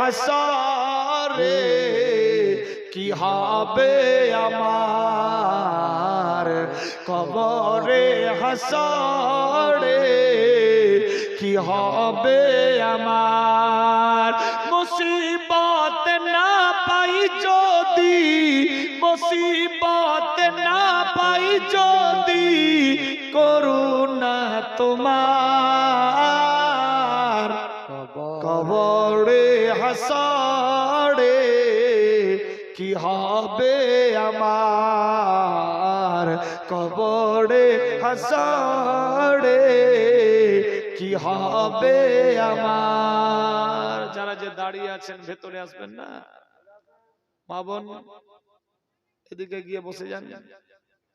হাসরে, কি হবে আমার? কবরে হাসরে, কি হবে আমার? মুসিবত না পাই যদি, মুসিবত না পাই যদি, করুণা তোমার। কবরে হাসরে কি হবে আমার কবরে হাসরে কি হবে আমার? যারা যে দাঁড়িয়ে আছেন, ভেতরে আসবেন না। মা বোন, এদিকে গিয়ে বসে যান।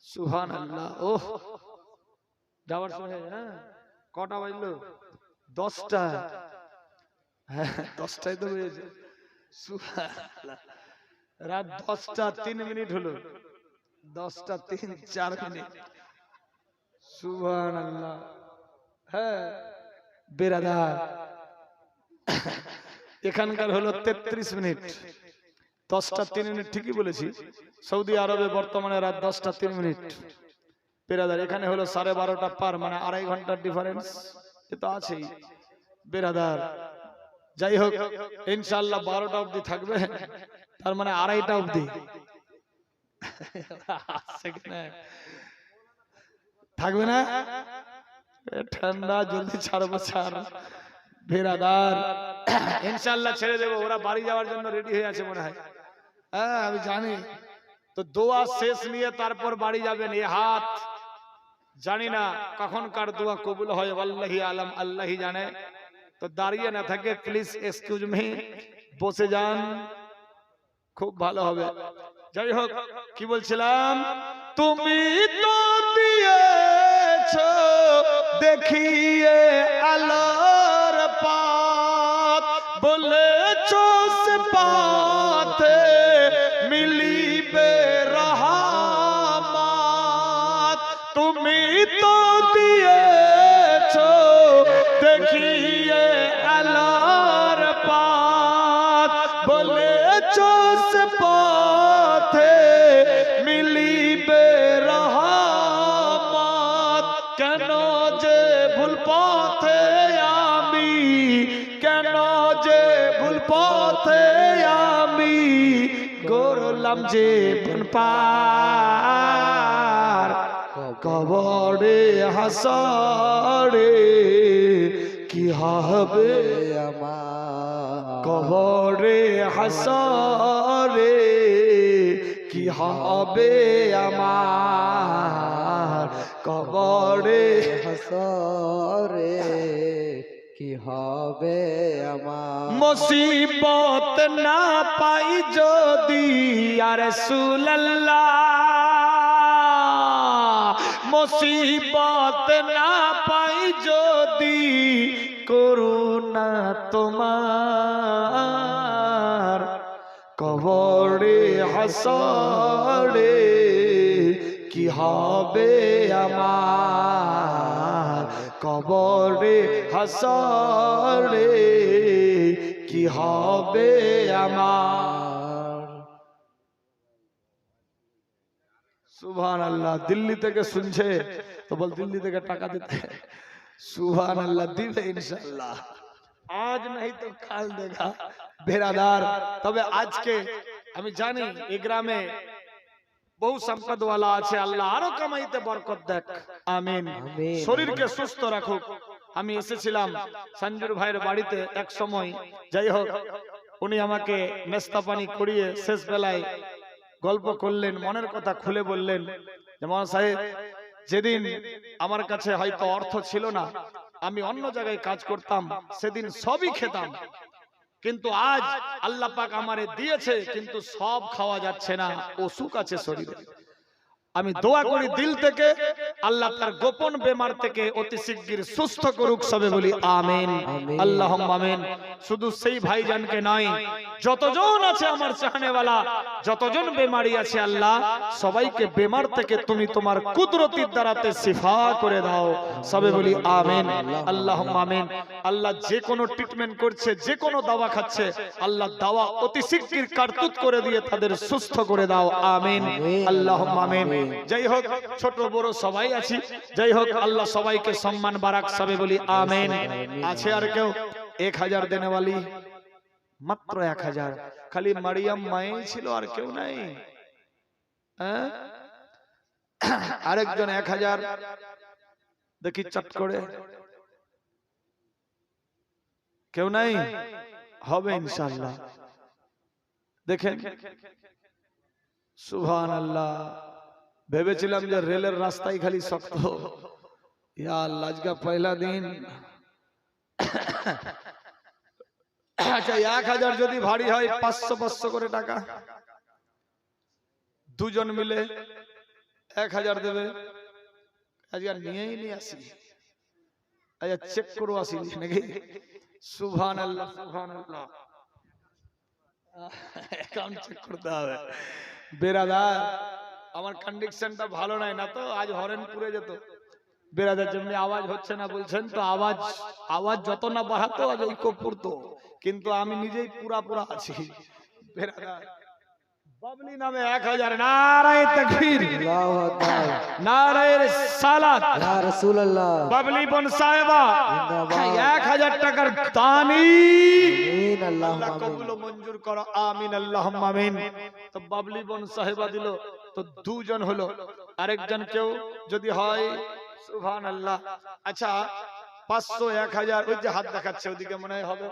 সুহান আল্লাহ ওহ, যাওয়ার সময় হ্যাঁ কটা বাজলো? দশটা। দশটায় তো রাত দশটা তিন মিনিট হলো। দশটা তিন, চার মিনিট। আল্লাহ হ্যাঁ বেরাদার। এখানকার হলো তেত্রিশ মিনিট। দশটা তিন মিনিট, ঠিকই বলেছি। সৌদি আরবে বর্তমানে রাত দশটা তিন মিনিট। বেরাদার, এখানে হলো সাড়ে বারোটা পার মানে আড়াই ঘণ্টার ডিফারেন্স এ তো আছেই। বেরাদার। যাই হোক ইনশাল্লাহ বারোটা অবধি থাকবে। তার মানে আড়াইটা অবধি। থাকবে না? ঠান্ডা জলদি ছাড়বো ছাড়। বেরাদার। ইনশাল্লাহ ছেড়ে দেবো। ওরা বাড়ি যাওয়ার জন্য রেডি হয়ে আছে মনে হয়। হ্যাঁ আমি জানি। তো দোয়া শেষ নিয়ে তারপর বাড়ি যাবেন। এ হাত। জানি না কখন কার দোয়া কবুল হয়। আল্লাহি আলম আল্লাহি জানে। তো দাঁড়িয়ে না থাকে প্লিজ এক্সকিউজ মি বসে যান। খুব ভালো হবে। যাই হোক, কি বলছিলাম? তুমি তো দিয়েছ, দেখিয়ে আলোর বলেছ সে পথে মিলিবে রহমত কেন যে ভুল পথে আমি কেন যে ভুল পথে আমি গড়লাম যে পার কবরে হাসরে কি হবে কবরে হাসরে, কি হবে আমার কবরে হাসরে, কি হবে আমার? মুসিবত না পাই যদি আর মুসিবত না পাই যদি করুণা তোমার কবরে, হাসরে, কি হবে আমার? কবরে, হাসরে, কি হবে আমার? সুভান আল্লাহ দিল্লি থেকে শুনছে, তো বল দিল্লি থেকে টাকা দিতে। সুবহান আল্লাহ দিবে ইনশাআল্লাহ। আজ নাই তো কাল দেখা। বেরাদার তবে আজকে আমি জানি এই গ্রামে বহু সম্পদওয়ালা আছে আল্লাহ আরও কামাইতে বরকত দেখ। আমিন। শরীরকে সুস্থ রাখুক। আমি এসেছিলাম সঞ্জুর ভাইয়ের বাড়িতে এক সময়। যাই হোক উনি আমাকে নেস্তা পানি করিয়ে শেষ বেলায় গল্প করলেন মনের কথা খুলে বললেন। যে মহান সাহেব যেদিন আমার কাছে হয়তো অর্থ ছিল না, আমি অন্য জায়গায় কাজ করতাম, সেদিন সবই খেতাম। কিন্তু আজ আল্লাহ পাক আমারে দিয়েছে, কিন্তু সব খাওয়া যাচ্ছে না, অসুখ আছে শরীরে। আমি দোয়া করি দিল থেকে আল্লাহ তার গোপন বেমার থেকে অতি শিগগির সুস্থ করুক সবে বলি আমেন। আল্লাহ আমেন। শুধু সেই ভাইজানকে নয় যতজন আছে আমার চাহনেওয়ালা যতজন বেমারি আছে আল্লাহ সবাইকে বেমার থেকে তুমি তোমার কুদরতির দ্বারাতে শিফা করে দাও। সবে বলি আমেন। আল্লাহ আমেন। আল্লাহ যে কোনো ট্রিটমেন্ট করছে যে কোনো দাওয়া খাচ্ছে আল্লাহ দাওয়া অতি শিগগির কারতুত করে দিয়ে তাদের সুস্থ করে দাও। Amen Allah amen. যাই হোক ছোট বড় সবাই আছি। যাই হোক আল্লাহ সবাইকে সম্মান, বারাক সবে বলি আমেন। আছে আর কেউ? এক হাজার দেনেওয়ালি। মাত্র এক হাজার। খালি মারিয়াম মাই ছিল আর কেউ নাই। হ্যাঁ? আরেকজন এক হাজার। দেখি চট করে। কেউ নাই? হবে ইনশাল্লাহ দেখেন। সুভান আল্লাহ ভেবেছিলাম যে রেলের রাস্তায় খালি শক্ত। পয়লা দিন। আচ্ছা এক হাজার যদি ভারী হয়, পাঁচশো পাঁচশো করে টাকা। দুজন মিলে এক হাজার দেবে। আজকে নিয়েই নিয়ে আসি আচ্ছা চেক করো আসি নাকি? সুভান আল্লাহ সুভান আল্লাহ অ্যাকাউন্ট চেক করতে হবে। বেরাদার আমার কন্ডিশনটা ভালো নাই না তো আজ হরেন পুরে যেত। বেরাদার জন্য আওয়াজ হচ্ছে না বলছেন তো আওয়াজ আওয়াজ যত না বাড়াতো আজ ঐক্য পড়তো কিন্তু আমি নিজেই পুরা পুরা আছি। বেরাদার বাবলি নামে এক হাজার। নারায় তকবীর। আল্লাহু সালাত। রাসূলুল্লাহ। বাবলি বন সাহেবা। এক হাজার টাকার দানি। আল্লাহ কবুল মঞ্জুর করো। আমিন আল্লাহ আমিন। তো বাবলি বোন সাহেবা দিল তো দুজন হলো। আরেকজন কেউ যদি হয় আল্লাহ আচ্ছা পাঁচশো এক হাজার ওই যে হাত দেখাচ্ছে ওদিকে মনে হয় হবে।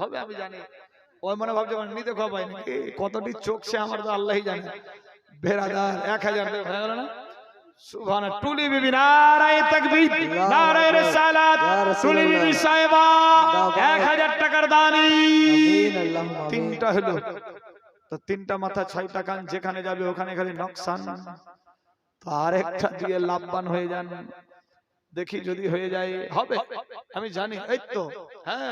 হবে আমি জানি। ওই মনে ভাবছে মানে নিতে খাবাই নাকি কতটি চোখ সে আমার তো আল্লাহই জানে। বেরাদার এক হাজার হয়ে গেল না? সুবহান টুলি বিবি নারায় তাকবীর নারায় রিসালাত টুলি বিবি সাহেবা এক হাজার টাকার দানি। আমিন আল্লাহু আমিন। তিনটা হলো। তো তিনটা মাথা ছয়টা কান যেখানে যাবে ওখানে খালি নকশান। তো আরেকটা দিয়ে লাভবান হয়ে যান। দেখি যদি হয়ে যায় হবে? আমি জানি এই তো। হ্যাঁ।